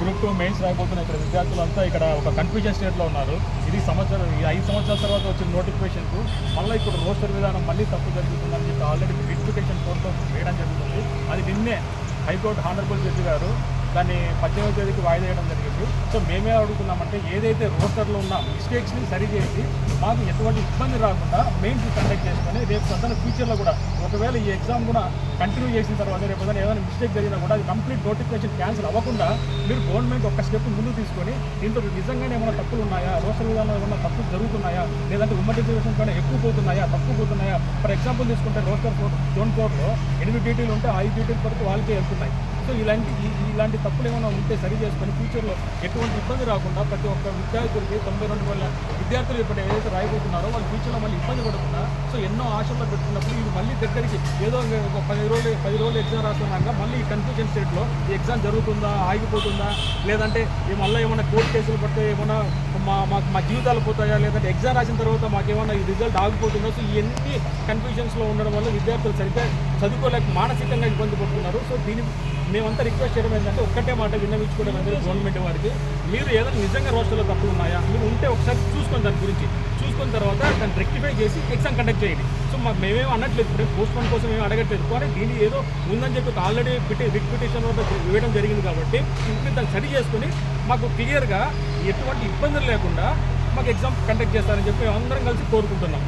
Group two mains రాయబోతున్న ఇక్కడ విద్యార్థులంతా ఇక్కడ ఒక కన్ఫ్యూజన్ స్టేట్లో ఉన్నారు. ఇది సంవత్సరం ఈ ఐదు సంవత్సరాల తర్వాత వచ్చిన నోటిఫికేషన్కు మళ్ళీ ఇప్పుడు రోస్టర్ విధానం మళ్ళీ తప్పు జరుగుతుందని చెప్పి ఆల్రెడీ రిటిఫికేషన్ కోర్టులో వేయడం జరుగుతుంది. అది నిన్నే హైకోర్టు హానరబుల్ జడ్జి గారు దాన్ని పద్దెనిమిది తేదీకి వాయిదా వేయడం జరిగింది. సో మేమే అడుగుతున్నామంటే ఏదైతే రోస్టర్లో ఉన్న మిస్టేక్స్ని సరిచేసి మాకు ఎటువంటి ఇబ్బంది రాకుండా మెయిన్స్ కండక్ట్ చేసుకొని రేపు పొద్దున ఫ్యూచర్లో కూడా ఒకవేళ ఈ ఎగ్జామ్ కూడా కంటిన్యూ చేసిన తర్వాత రేపు ఏదైనా ఏదైనా మిస్టేక్ జరిగినా కూడా అది కంప్లీట్ నోటిఫికేషన్ క్యాన్సిల్ అవ్వకుండా మీరు గవర్నమెంట్ ఒక స్టెప్ ముందు తీసుకొని దీంట్లో నిజంగానే ఏమైనా తప్పులు ఉన్నాయా? రోస్టర్ విధానంలో ఏమైనా తప్పులు జరుగుతున్నాయా? లేదంటే ఉమ్మడి రిజర్వేషన్ కన్నా ఎక్కువ పోతున్నాయా? తక్కువ పోతున్నాయా? ఫర్ ఎగ్జాంపుల్ తీసుకుంటే రోస్టర్ జోన్ ఫోర్లో ఎనిమిది డ్యూటీలు ఉంటే ఐదు డ్యూటీల వరకు వాళ్ళకే వెళ్తున్నాయి. సో ఇలాంటి ఇలాంటి తప్పులు ఏమైనా ఉంటే సరి చేసుకొని ఫ్యూచర్లో ఎటువంటి ఇబ్బంది రాకుండా ప్రతి ఒక్క విద్యార్థులకి తొంభై రెండు వేల విద్యార్థులు ఇప్పుడు ఏదైతే రాయబోతున్నారో వాళ్ళు ఫ్యూచర్లో మళ్ళీ ఇబ్బంది పడకుండా సో ఎన్నో ఆశలు పెట్టుకున్నప్పుడు ఇది మళ్ళీ దగ్గరికి ఏదో ఒక పది రోజులు పది రోజులు ఎగ్జామ్ రాస్తున్నాక మళ్ళీ ఈ కన్ఫ్యూజన్ స్టేట్లో ఈ ఎగ్జామ్ జరుగుతుందా ఆగిపోతుందా? లేదంటే మళ్ళీ ఏమైనా కోర్టు కేసులు పడితే ఏమైనా మా మాకు మా జీవితాలు పోతాయా? లేదంటే ఎగ్జామ్ రాసిన తర్వాత మాకేమైనా ఈ రిజల్ట్ ఆగిపోతుందో? సో ఇవన్నీ కన్ఫ్యూజన్స్లో ఉండడం వల్ల విద్యార్థులు సరిగ్గా చదువుకోలేక మానసికంగా ఇబ్బంది పడుతున్నారు. సో దీని మేమంతా రిక్వెస్ట్ చేయడం ఏంటంటే ఒక్కటే మాట విన్నవించుకోవడం అనేది గవర్నమెంట్ వారికి. మీరు ఏదైనా నిజంగా రోస్టర్లో తప్పులు ఉన్నాయా? మీరు ఉంటే ఒకసారి చూసుకోండి దాని గురించి. చూసుకున్న తర్వాత దాన్ని రెక్టిఫై చేసి ఎగ్జామ్ కండక్ట్ చేయండి. సో మాకు మేమేం అనట్లేదు. ఇప్పుడు పోస్ట్ పోన్ కోసం మేము అడగట్లేదు. కానీ దీన్ని ఏదో ఉందని చెప్పి ఆల్రెడీ పిటి రిట్ పిటిషన్ ఇవ్వడం జరిగింది కాబట్టి ఇప్పుడు దాన్ని సరి చేసుకుని మాకు క్లియర్గా ఎటువంటి ఇబ్బందులు లేకుండా మాకు ఎగ్జామ్ కండక్ట్ చేస్తారని చెప్పి అందరం కలిసి కోరుకుంటున్నాం.